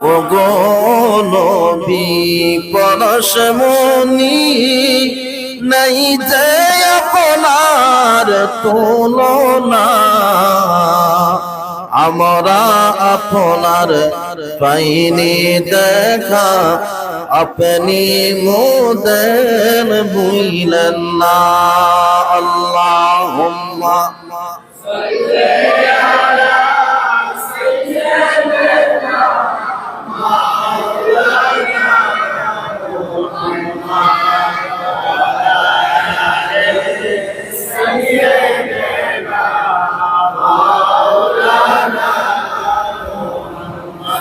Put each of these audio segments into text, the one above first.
ওগো নবী পরশমণি নাই যে আপনার তুলনা। আমরা আপনার পাইনি দেখা, আপনি মোদের ভুইলেন না। আল্লাহুম্মা।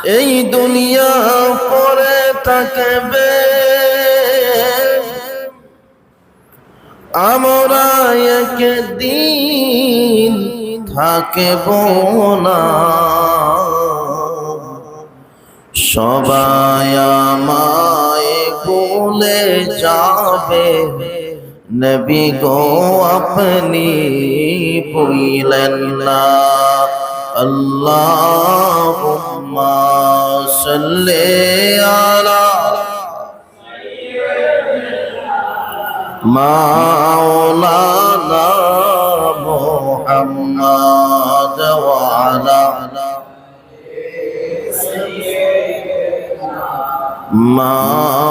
এই দুনিয়া পরে থাকবে। আমরা একদিন থাকব না। সবাই আমায় ভুলে যাবে। নবী গো, আপনি ভুইলেন না। সাল্লি আলা মাওলানা মুহাম্মদ ওয়া আলা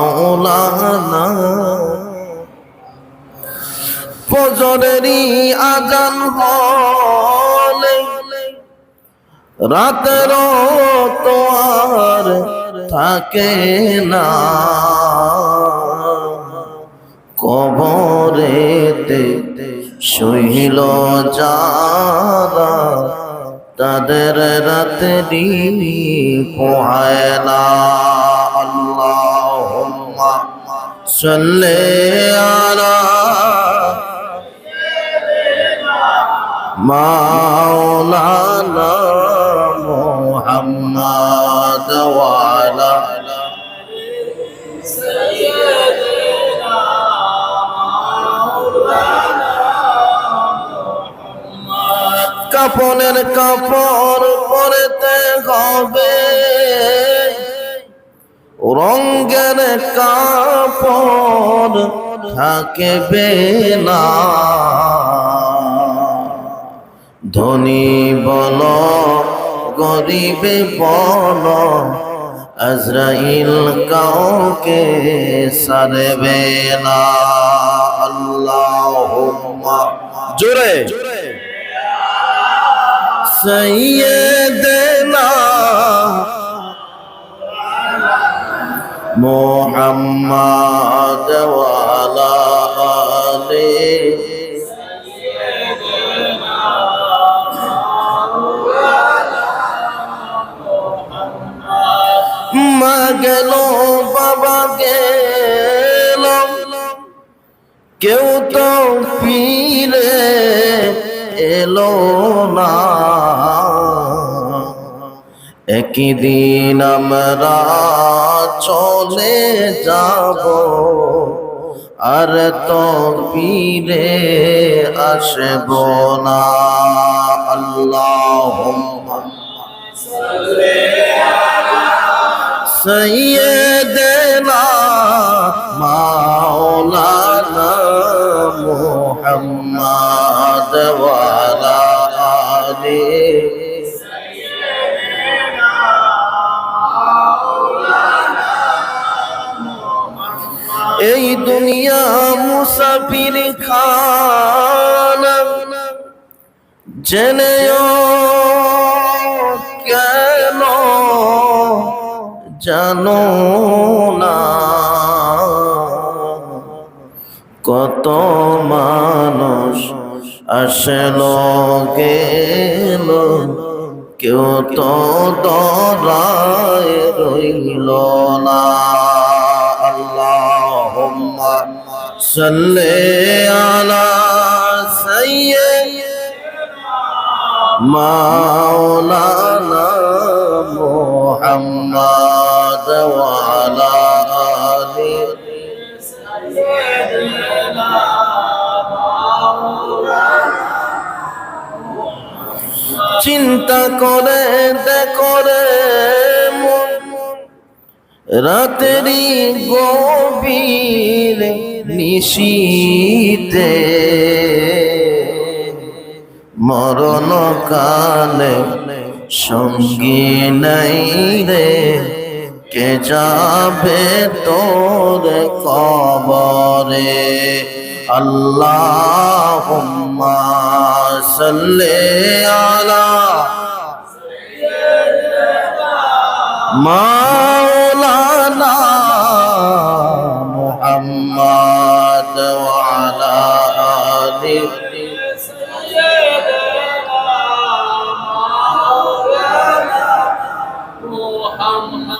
মাওলানা ফজরেরই আজান হলে রাতের তো আর থাকে না। কবরেতে শৈল যারা তাদের রাত্রি পোহায় না। সাল্লি আলা মুহাম্মদ ওয়া আলা কাপনের কাপড় পরতে হবে। রঙ্গের কাপড় থাকবে না। ধনী বল গরিবে বল আজরাইল কাউকে সারবে না আল্লাহুম্মা জোরে সৈয়দনা মোহাম্মদ ওয়ালা আলী মা গেল, বাবা গেল। কেউ তো ফিরে এলো না। একই দিন আমরা চলে যাব, আর তো ফিরে আসব না। আল্লাহ سيدنا مولانا محمد وعلى آله এই দুনিয়া মুসাফির খানা জেনেও জানো না কত মানুষ আসল গেল কেউ তো দরায় রইল না। আল্লাহুম্মা সাল্লি আলা মুহাম্মদ ওয়া আলা আলিহি চিন্তা করে দেখরে রাতেরি গভীর নিশীতে মরণ কালে সঙ্গী নাই রে। কে যাবে তোর কবরে? আল্লাহ সাল্লে আলা মাওলানা মুহাম্মদ ওয়া আলা আলিহি